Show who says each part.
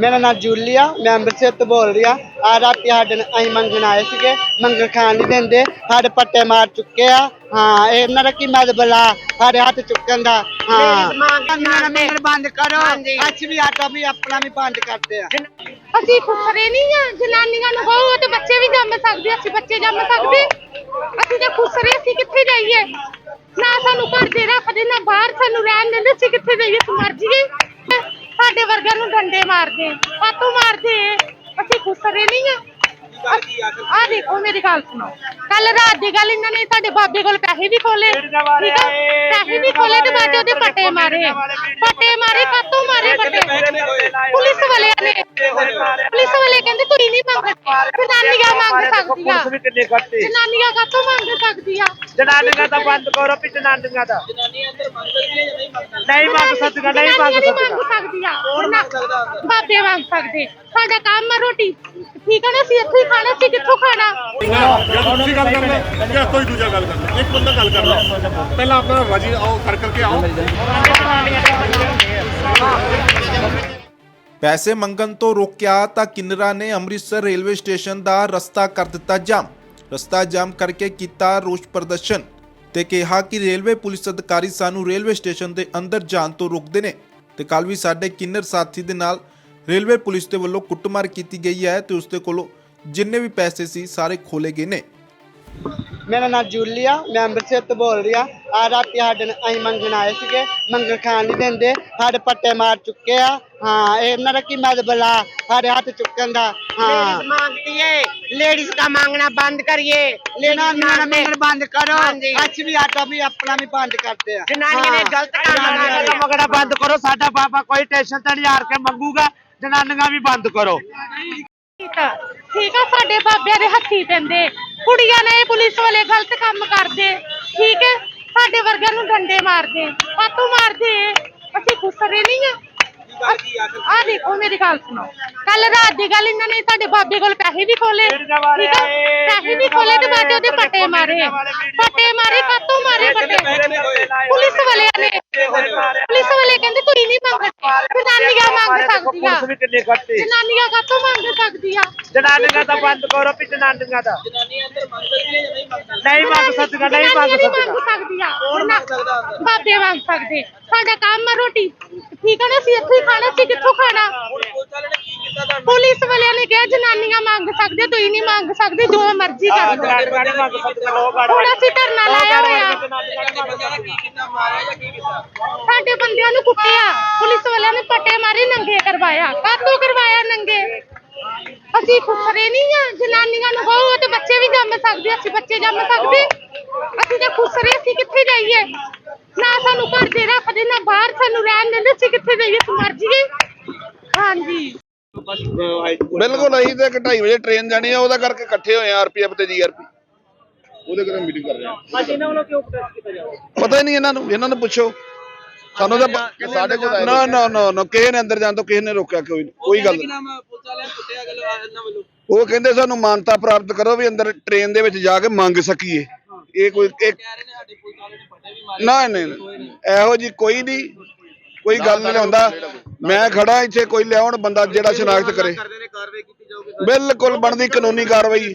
Speaker 1: ਮੇਰਾ ਨਾਮ ਜੂਲੀਆ ਮੈਂ ਅੰਮ੍ਰਿਤਸਰ ਤੋਂ ਬੋਲ ਰਹੀ ਆ ਰਾਤੀ ਸਾਡੇ ਨਾਲ ਅਸੀਂ ਮੰਗਣ ਆਏ ਸੀਗੇ ਮੰਗਣ ਖਾਣ ਨਹੀਂ ਦਿੰਦੇ। ਸਾਡੇ ਪੱਟੇ ਮਾਰ ਚੁੱਕੇ ਆ। ਹਾਂ ਇਹਨਾਂ ਦਾ ਕੀ ਮਤਲਬਲਾ ਸਾਡੇ ਹੱਥ ਚੁੱਕਣ ਦਾ। ਹਾਂ। ਮੇਰਾ ਮੰਗਣ ਬੰਦ ਕਰੋ। ਅੱਜ ਵੀ ਆਟਾ ਵੀ ਆਪਣਾ ਵੀ ਬੰਦ ਕਰਦੇ ਆ।
Speaker 2: ਅਸੀਂ ਖੁਸਰੇ ਨਹੀਂ ਆ। ਜਨਾਨੀਆਂ ਨੂੰ ਕਹੋ ਤੇ ਬੱਚੇ ਵੀ ਜੰਮ ਸਕਦੇ ਅਸੀਂ ਬੱਚੇ ਜੰਮ ਸਕਦੇ ਅਸੀਂ ਤੇ ਖੁਸਰੇ ਅਸੀਂ ਕਿੱਥੇ ਜਾਈਏ? ਨਾ ਸਾਨੂੰ ਘਰ ਦੇ ਰੱਖਦੇ ਨਾ ਬਾਹਰ ਸਾਨੂੰ ਰਹਿਣ ਦਿੰਦੇ। ਅਸੀਂ ਕਿੱਥੇ ਜਾਈਏ? ਮਰ ਜਾਈਏ। ਸਾਡੇ ਵਰਗਿਆਂ ਨੂੰ ਡੰਡੇ ਮਾਰਦੇ ਕਾਤੋਂ ਮਾਰਦੇ ਅਸੀਂ ਖੁਸਰੇ ਨਹੀਂ ਆ। ਆ ਦੇਖੋ ਮੇਰੀ ਗੱਲ ਸੁਣੋ। ਕੱਲ ਰਾਤ ਦੀ ਗੱਲ ਇਹਨਾਂ ਨੇ ਸਾਡੇ ਬਾਬੇ ਕੋਲ ਪੈਸੇ ਵੀ ਖੋਲੇ ਠੀਕ ਆ? ਪੈਸੇ ਵੀ ਖੋਲੇ ਤੇ ਬਾਅਦ 'ਚ ਉਹਦੇ ਪੱਟੇ ਮਾਰੇ। ਪੱਟੇ ਮਾਰੇ ਕਾਤੋਂ ਮਾਰੇ ਪੱਟੇ ਪੁਲਿਸ ਵਾਲਿਆਂ ਨੇ ਪੁਲਿਸ ਵਾਲੇ ਕਹਿੰਦੇ ਤੁਸੀਂ ਨਹੀਂ ਮੰਗ ਜਨਾਨੀਆਂ ਮੰਗ ਸਕਦੀਆਂ
Speaker 3: ਪੁਲਿਸ ਵੀ ਕਿੰਨੇ ਖੱਟੇ।
Speaker 2: ਜਨਾਨੀਆਂ ਕਾਤੋਂ ਮੰਗ ਸਕਦੀਆਂ
Speaker 3: ਜਨਾਨੀਆਂ ਦਾ ਬੰਦ ਕਰੋ ਵੀ ਜਨਾਨੀਆਂ ਦਾ। ਨਹੀਂ ਮੰਗ ਸਕਦੀਆਂ? ਨਹੀਂ ਮੰਗ
Speaker 2: ਜਨਾਨੀਆਂ ਨਹੀਂ
Speaker 3: ਸਕਦੀਆਂ।
Speaker 2: ਮੰਗ ਸਕਦੀਆਂ ਜਨਾ- ਬਾਬੇ ਮੰਗ ਸਕਦੇ। ਸਾਡਾ ਕੰਮ ਆ ਰੋਟੀ। ਠੀਕ ਆ ਨਾ ਅਸੀਂ ਇੱਥੇ ਹੀ ਖਾਣਾ ਸੀ ਕਿੱਥੋਂ ਖਾਣਾ?
Speaker 4: ਜਾਂ ਤੁਸੀਂ ਗੱਲ ਕਰਨਾ ਜਾਂ ਕੋਈ ਦੂਜਾ ਗੱਲ ਕਰਨਾ। ਇੱਕ ਬੰਦਾ ਗੱਲ ਕਰਨਾ। ਪਹਿਲਾਂ ਆਪਣਾ ਰਾਜੀ ਆਓ ਕਰ ਕਰਕੇ ਆਓ।
Speaker 5: ਪੈਸੇ ਮੰਗਣ ਤੋਂ ਰੋਕਿਆ ਤਾਂ ਕਿੰਨਰਾਂ ਨੇ ਅੰਮ੍ਰਿਤਸਰ ਰੇਲਵੇ ਸਟੇਸ਼ਨ ਦਾ ਰਸਤਾ ਕਰ ਦਿੱਤਾ ਜਾਮ। ਰਸਤਾ ਜਾਮ ਕਰਕੇ ਕੀਤਾ ਰੋਸ ਪ੍ਰਦਰਸ਼ਨ ਤੇ ਕਿਹਾ ਕਿ ਰੇਲਵੇ ਪੁਲਿਸ ਅਧਿਕਾਰੀ ਸਾਨੂੰ ਰੇਲਵੇ ਸਟੇਸ਼ਨ ਦੇ ਅੰਦਰ ਜਾਣ ਤੋਂ ਰੋਕਦੇ ਨੇ ਤੇ ਕੱਲ ਵੀ ਸਾਡੇ ਕਿੰਨਰ ਸਾਥੀ ਦੇ ਨਾਲ ਰੇਲਵੇ ਪੁਲਿਸ ਦੇ ਵੱਲੋਂ ਕੁੱਟਮਾਰ ਕੀਤੀ ਗਈ ਹੈ ਤੇ ਉਸ ਦੇ ਕੋਲੋਂ ਜਿੰਨੇ ਵੀ ਪੈਸੇ ਸੀ ਸਾਰੇ ਖੋਲੇ ਗਏ ਨੇ
Speaker 1: ਮੇਰਾ ਨਾਮ ਜੂਲੀਆ ਮੈਂ ਅੰਮ੍ਰਿਤਸਰ ਤੋਂ ਬੋਲ ਰਹੀ ਆ ਆ ਰਾਤੀ ਸਾਡੇ ਨਾਲ ਅਸੀਂ ਮੰਗਣ ਆਏ ਸੀਗੇ ਮੰਗਣ ਖਾਣ ਨਹੀਂ ਦਿੰਦੇ ਸਾਡੇ ਪੱਟੇ ਮਾਰ ਚੁੱਕੇ ਆ ਹਾਂ ਇਹਨਾਂ ਦਾ ਕੀ ਮਤਲਬਲਾ ਸਾਡੇ ਹੱਥ ਚੁੱਕਣ ਦਾ ਹਾਂ
Speaker 6: मांगती है लेडीज का मांगना बंद करिए
Speaker 1: ਲੈਣਾ
Speaker 6: लेडीज
Speaker 1: ਮੇਰਾ
Speaker 6: मांगते
Speaker 1: ਮੰਗਣ ਬੰਦ ਕਰੋ
Speaker 6: ਹਾਂਜੀ।
Speaker 1: ਅੱਜ ਵੀ ਆਟਾ ਵੀ ਆਪਣਾ ਵੀ ਬੰਦ ਕਰਦੇ ਆ
Speaker 6: जनानियों ने
Speaker 1: ਹਾਂ।
Speaker 6: गलत काम
Speaker 3: ਜਨਾਨੀਆਂ ਦਾ
Speaker 6: बनाया
Speaker 3: ਮਗੜਾ ਬੰਦ ਕਰੋ ਸਾਡਾ ਬਾਬਾ ਕੋਈ ਟੈਨਸ਼ਨ ਤੇ ਨਹੀਂ ਹਾਰ ਕੇ ਮੰਗੂਗਾ ਜਨਾਨੀਆਂ ਵੀ ਬੰਦ ਕਰੋ
Speaker 2: ਠੀਕ ਆ ਠੀਕ ਆ ਸਾਡੇ ਬਾਬਿਆਂ ਦੇ ਹੱਥੀ ਪੈਂਦੇ। ਕੁੜੀਆਂ ਨੇ ਪੁਲਿਸ ਵਾਲੇ ਗਲਤ ਕੰਮ ਕਰਦੇ। ਠੀਕ ਹੈ ਸਾਡੇ ਵਰਗਿਆਂ ਨੂੰ ਡੰਡੇ ਮਾਰਦੇ। ਕਾਤੋਂ ਮਾਰਦੇ ਅਸੀਂ ਖੁਸਰੇ ਨਹੀਂ ਆ। ਆ ਦੇਖੋ ਮੇਰੀ ਗੱਲ ਸੁਣੋ। ਕੱਲ ਰਾਤ ਦੀ ਗੱਲ ਇਹਨਾਂ ਨੇ ਸਾਡੇ ਬਾਬੇ ਕੋਲ ਪੈਸੇ ਵੀ ਖੋਲੇ ਠੀਕ ਆ ਪੈਸੇ ਵੀ ਖੋਲੇ ਤੇ ਬਾਅਦ ਉਹਦੇ ਪੱਟੇ ਮਾਰੇ। ਪੱਟੇ ਮਾਰੇ ਕਾਤੋਂ ਮਾਰੇ ਪੱਟੇ ਪੁਲਿਸ ਵਾਲਿਆਂ ਨੇ? ਪੁਲਿਸ ਵਾਲੇ ਕਹਿੰਦੇ ਤੁਸੀਂ ਨਹੀਂ ਮੰਗ ਜਨਾਨੀਆਂ ਮੰਗ ਸਕਦੀਆਂ
Speaker 3: ਪੁਲਿਸ ਵੀ ਕਿੰਨੇ
Speaker 2: ਜਨਾਨੀਆਂ ਕਾਤੋਂ ਮੰਗ ਸਕਦੀਆਂ
Speaker 3: ਜਨਾਨੀਆਂ ਦਾ ਬੰਦ ਕਰੋ ਵੀ ਜਨਾਨੀਆਂ ਦਾ। ਨਹੀਂ ਮੰਗ ਸਕਦੀਆਂ ਨਹੀਂ ਮੰਗ
Speaker 2: ਜਨਾਨੀਆਂ ਨਹੀਂ
Speaker 3: ਸਕਦੀਆਂ।
Speaker 2: ਸਕਦੀਆਂ ਜਨਾ- ਬਾਬੇ ਮੰਗ ਸਕਦੇ। ਸਾਡਾ ਕੰਮ ਆ ਰੋਟੀ। ਠੀਕ ਆ ਨਾ ਅਸੀਂ ਇੱਥੇ ਹੀ ਖਾਣਾ ਸੀ ਕਿੱਥੋਂ ਖਾਣਾ? ਪੁਲਿਸ ਵਾਲਿਆਂ ਨੇ ਕਿਹਾ ਜਨਾਨੀਆਂ ਮੰਗ ਸਕਦੇ ਤੁਸੀਂ ਨਹੀਂ ਮੰਗ ਸਕਦੇ ਜੋ ਮਰਜ਼ੀ ਕਰ ਲਓ।
Speaker 3: ਮੰਗ
Speaker 2: ਹੁਣ ਅਸੀਂ ਧਰਨਾ ਲਾਇਆ ਹੋਇਆ। ਸਾਡੇ ਬੰਦਿਆਂ ਨੂੰ ਕੁੱਟਿਆ। ਪੁਲਿਸ ਵਾਲਿਆਂ ਨੇ ਪੱਟੇ ਮਾਰੇ ਨੰਗੇ ਕਰਵਾਇਆ। ਕਾਤੋਂ ਕਰਵਾਇਆ ਨੰਗੇ? ਅਸੀਂ ਖੁਸਰੇ ਨਹੀਂ ਆ। ਜਨਾਨੀਆਂ ਨੂੰ ਕਹੋ ਤੇ ਬੱਚੇ ਵੀ ਜੰਮ ਸਕਦੇ ਅਸੀਂ ਬੱਚੇ ਜੰਮ ਸਕਦੇ। ਅਸੀਂ ਤੇ ਖੁਸਰੇ ਅਸੀਂ ਕਿੱਥੇ ਜਾਈਏ? ਨਾ ਸਾਨੂੰ ਘਰ ਦੇ ਰੱਖਦੇ ਨਾ ਬਾਹਰ ਸਾਨੂੰ ਰਹਿਣ ਦਿੰਦੇ ਅਸੀਂ ਕਿੱਥੇ ਜਾਈਏ ਅਸੀਂ ਮਰ ਜਾਈਏ ਹਾਂਜੀ।
Speaker 7: ਬਿਲਕੁਲ ਅਸੀਂ ਤੇ 2:30 ਵਜੇ ਟ੍ਰੇਨ ਜਾਣੀ ਆ ਉਹਦਾ ਕਰਕੇ ਇਕੱਠੇ ਹੋਏ ਆ ਆਰਪੀਐਫ ਤੇ ਜੀਆਰਪੀ ਉਹਦੇ ਕਰਕੇ ਮੀਟਿੰਗ ਕਰ ਰਹੇ ਆ।
Speaker 3: ਅੱਜ ਇਹਨਾਂ ਵੱਲੋਂ ਕਿਉਂ ਪ੍ਰੈਸ ਕੀਤਾ ਜਾਵੇ
Speaker 7: ਪਤਾ ਹੀ ਨਹੀਂ ਇਹਨਾਂ ਨੂੰ ਇਹਨਾਂ ਨੂੰ ਪੁੱਛੋ। ਸਾਨੂੰ ਤਾਂ ਸਾਡੇ ਕੋਲ ਨਾ ਨਾ ਨਾ ਨਾ ਕਿਸੇ ਨੇ ਅੰਦਰ ਜਾਣ ਤੋਂ ਕਿਸੇ ਨੇ ਰੋਕਿਆ ਕੋਈ ਕੋਈ ਗੱਲ ਨਹੀਂ। ਉਹ ਕਹਿੰਦੇ ਸਾਨੂੰ ਮਾਨਤਾ ਪ੍ਰਾਪਤ ਕਰੋ ਵੀ ਅੰਦਰ ਟ੍ਰੇਨ ਦੇ ਵਿੱਚ ਜਾ ਕੇ ਮੰਗ ਸਕੀਏ। ਇਹ ਕੋਈ ਇੱਕ ਨਾ ਨਹੀਂ ਨਹੀਂ। ਇਹੋ ਜੀ ਕੋਈ ਨਹੀਂ। ਕੋਈ ਗੱਲ ਨਹੀਂ ਹੁੰਦਾ ਮੈਂ ਖੜਾ ਇੱਥੇ ਕੋਈ ਲਿਆਉਣ ਬੰਦਾ ਜਿਹੜਾ ਸ਼ਨਾਖਤ ਕਰੇ। ਬਿਲਕੁਲ ਬਣਦੀ ਕਾਨੂੰਨੀ ਕਾਰਵਾਈ।